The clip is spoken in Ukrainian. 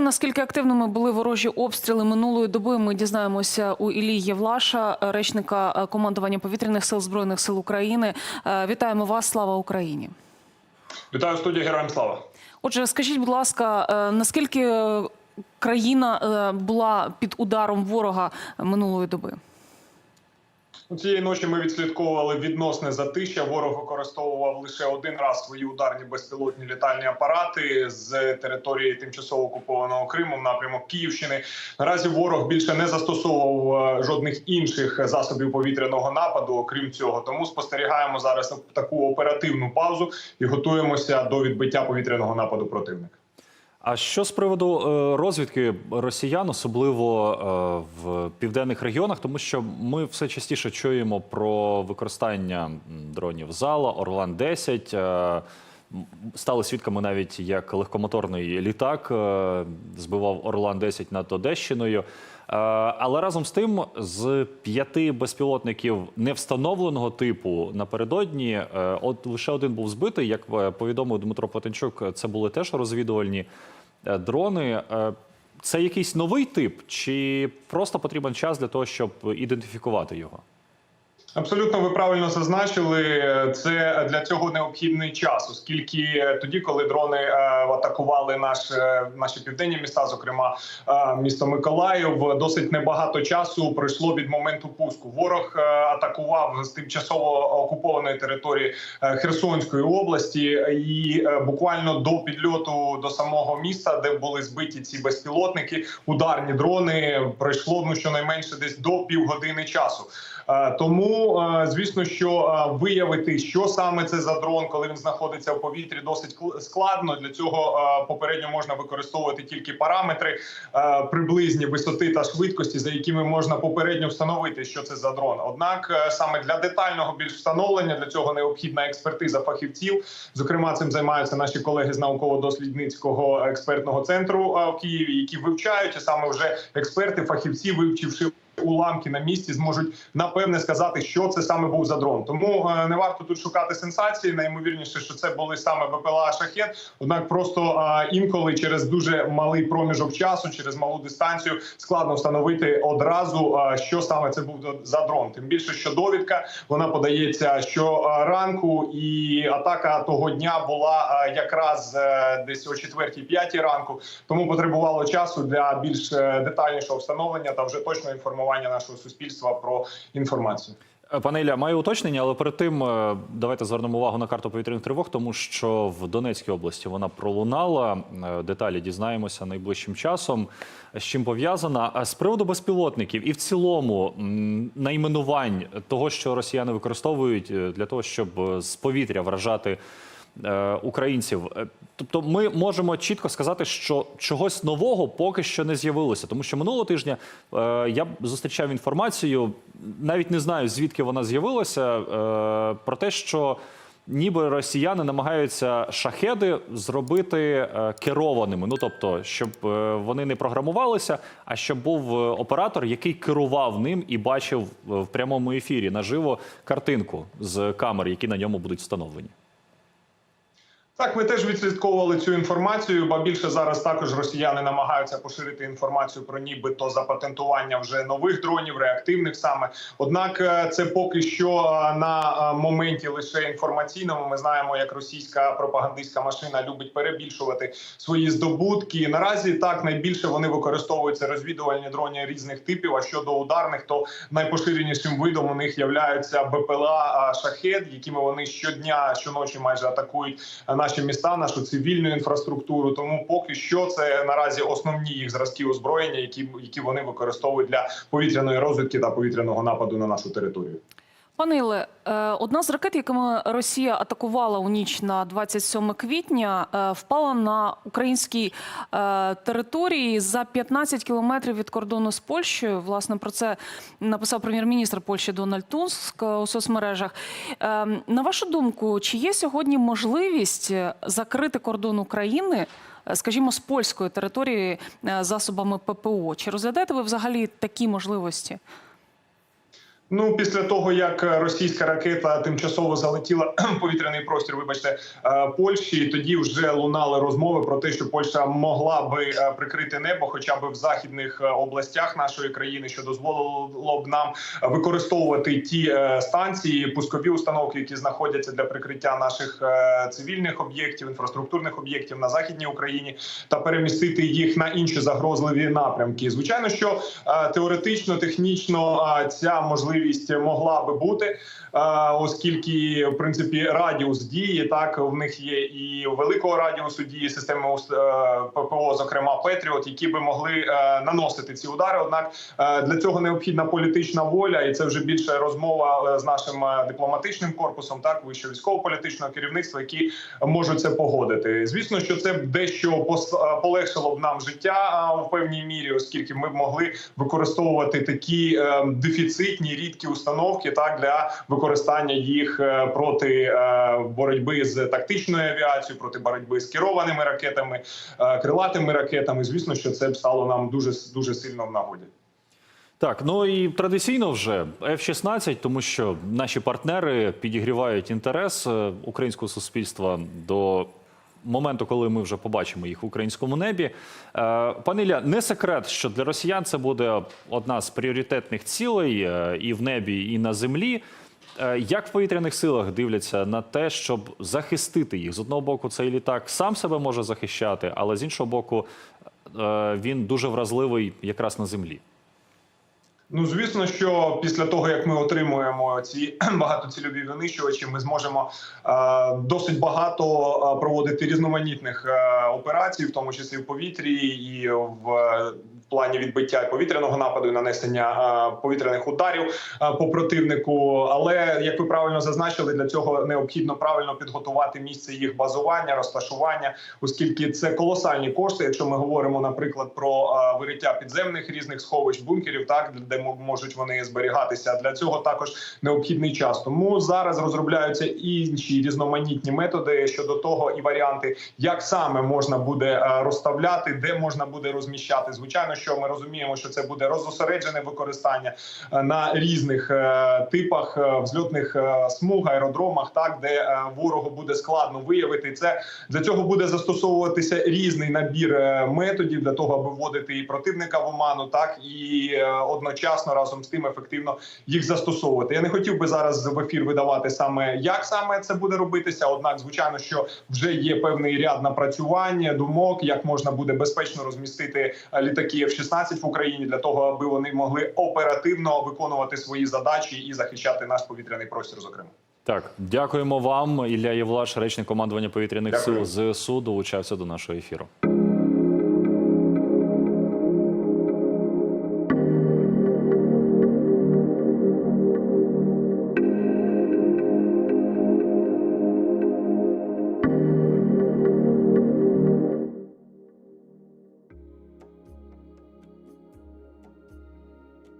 те, наскільки активними були ворожі обстріли минулої доби, ми дізнаємося у Ілії Євлаша, речника е, командування повітряних сил збройних сил України. Е, Вітаємо вас! Слава Україні! Вітаю студія Героям Слава. Отже, скажіть, будь ласка, е, наскільки країна була під ударом ворога минулої доби? Цієї ночі ми відслідковували відносне затища. Ворог використовував лише один раз свої ударні безпілотні літальні апарати з території тимчасово окупованого Криму в напрямок Київщини. Наразі ворог більше не застосовував е, жодних інших засобів повітряного нападу, окрім цього. Тому спостерігаємо зараз таку оперативну паузу і готуємося до відбиття повітряного нападу противника. А що з приводу е, розвідки росіян, особливо е, в південних регіонах, тому що ми все частіше чуємо про використання дронів зала, Орлан 10 Е, Стали свідками навіть як легкомоторний літак збивав Орлан 10 над Одещиною. Але разом з тим, з п'яти безпілотників невстановленого типу напередодні, от лише один був збитий. Як повідомив Дмитро Платенчук, це були теж розвідувальні дрони. Е, Це якийсь новий тип, чи просто потрібен час для того, щоб ідентифікувати його? Абсолютно, ви правильно зазначили. Це для цього необхідний час, оскільки тоді, коли дрони е, атакували наш, е, наші південні міста, зокрема е, місто Миколаїв, досить небагато часу пройшло від моменту пуску. Ворог атакував з тимчасово окупованої території Херсонської області, і буквально до підльоту до самого міста, де були збиті ці безпілотники, ударні дрони пройшло ну щонайменше десь до півгодини часу. Е, Тому, е, звісно, що е, виявити, що саме це за дрон, коли він знаходиться в повітрі, досить кл- складно. Для цього е, попередньо можна використовувати тільки параметри приблизні висоти та швидкості, за якими можна попередньо встановити, що це за дрон. Однак саме для детального більш встановлення для цього необхідна експертиза фахівців. Зокрема, цим займаються наші колеги з науково-дослідницького експертного центру в Києві, які вивчають і саме вже експерти, фахівці, вивчивши уламки на місці зможуть напевне сказати, що це саме був за дрон. Тому е, не варто тут шукати сенсації. Найімовірніше, що це були саме БПЛА шахет. Однак, просто е, інколи через дуже малий проміжок часу, через малу дистанцію, складно встановити одразу, е, що саме це був за дрон. Тим більше, що довідка вона подається щоранку, і атака того дня була якраз десь о 4-5 ранку. Тому потребувало часу для більш детальнішого встановлення та вже точного інформування нашого суспільства про інформацію. Е, Пане Ілля, маю уточнення, але перед тим е, давайте звернемо увагу на карту повітряних тривог, тому що в Донецькій області вона пролунала. Е, Деталі дізнаємося найближчим часом. З чим пов'язана з приводу безпілотників і в цілому найменувань того, що росіяни використовують для того, щоб з повітря вражати українців. Е, Тобто, ми можемо чітко сказати, що чогось нового поки що не з'явилося, тому що минулого тижня е, я зустрічав інформацію, навіть не знаю звідки вона з'явилася, е, про те, що ніби росіяни намагаються шахеди зробити е, керованими. Ну тобто, щоб е, вони не програмувалися, а щоб був е, оператор, який керував ним і бачив е, в прямому ефірі наживо картинку з камер, які на ньому будуть встановлені. Так, ми теж відслідковували цю інформацію, ба більше зараз також росіяни намагаються поширити інформацію про нібито запатентування вже нових дронів, реактивних саме. Однак е, це поки що е, на е, моменті лише інформаційному. Ми знаємо, як російська пропагандистська машина любить перебільшувати свої здобутки. Наразі так найбільше вони використовуються розвідувальні дрони різних типів. А щодо ударних, то найпоширенішим видом у них являються БПЛА шахет, якими вони щодня, щоночі майже атакують е, наші міста, нашу цивільну інфраструктуру. Тому поки що це наразі основні їх зразки озброєння, які, які вони використовують для повітряної розвідки та повітряного нападу на нашу територію. Пане Іле, е, одна з ракет, якими Росія атакувала у ніч на 27 квітня, е, впала на українській е, території за 15 кілометрів від кордону з Польщею. Власне, про це написав прем'єр-міністр Польщі Дональд Туск у соцмережах. На вашу думку, чи є сьогодні можливість закрити кордон України? Скажімо, з польської території засобами ППО. Чи розглядаєте ви взагалі такі можливості? Ну, після того як російська ракета тимчасово залетіла повітряний простір, вибачте, е, Польщі, тоді вже лунали розмови про те, що Польща могла би е, прикрити небо, хоча б в західних е, областях нашої країни, що дозволило б нам використовувати ті е, станції, пускові установки, які знаходяться для прикриття наших е, цивільних об'єктів, інфраструктурних об'єктів на західній Україні, та перемістити їх на інші загрозливі напрямки. Звичайно, що е, теоретично, технічно е, ця можливість могла би бути, е, оскільки в принципі радіус дії так в них є і великого радіусу дії системи е, ППО, зокрема Петріот, які би могли е, наносити ці удари. Однак для цього необхідна політична воля, і це вже більше розмова з нашим дипломатичним корпусом, так вище військово-політичного керівництва, які можуть це погодити. Звісно, що це дещо полегшило б нам життя в певній мірі, оскільки ми б могли використовувати такі дефіцитні рідкі установки, так для використання їх е, проти е, боротьби з тактичною авіацією, проти боротьби з керованими ракетами, е, крилатими ракетами. Звісно, що це б стало нам дуже дуже сильно в нагоді. Так, ну і традиційно вже F-16, тому що наші партнери підігрівають інтерес українського суспільства до моменту, коли ми вже побачимо їх в українському небі. Е, Пане Ілля, не секрет, що для росіян це буде одна з пріоритетних цілей е, і в небі, і на землі. Е, Як в повітряних силах дивляться на те, щоб захистити їх? З одного боку, цей літак сам себе може захищати, але з іншого боку, він дуже вразливий якраз на землі. Ну, звісно, що після того як ми отримуємо ці багатоцільові винищувачі, ми зможемо е, досить багато е, проводити різноманітних е, операцій, в тому числі в повітрі, і е, в плані відбиття повітряного нападу і нанесення повітряних ударів по противнику. Але як ви правильно зазначили, для цього необхідно правильно підготувати місце їх базування, розташування, оскільки це колосальні кошти. Якщо ми говоримо, наприклад, про вириття підземних різних сховищ бункерів, так де мо- можуть вони зберігатися. Для цього також необхідний час. Тому зараз розробляються інші різноманітні методи щодо того і варіанти, як саме можна буде розставляти, де можна буде розміщати. Звичайно, що ми розуміємо, що це буде розосереджене використання е, на різних е, типах е, взльотних смуг, аеродромах, так де ворогу буде складно виявити це. Для цього буде застосовуватися різний набір методів для того, аби вводити і противника в оману, так і одночасно разом з тим ефективно їх застосовувати. Я не хотів би зараз в ефір видавати саме як саме це буде робитися. Однак, звичайно, що вже є певний ряд напрацювань, думок, як можна буде безпечно розмістити літаки F-16 в Україні для того, аби вони могли оперативно виконувати свої задачі і захищати наш повітряний простір. Зокрема. Так, дякуємо вам. Ілля Євлаш, речник командування повітряних Дякую. сил ЗСУ, долучався до нашого ефіру.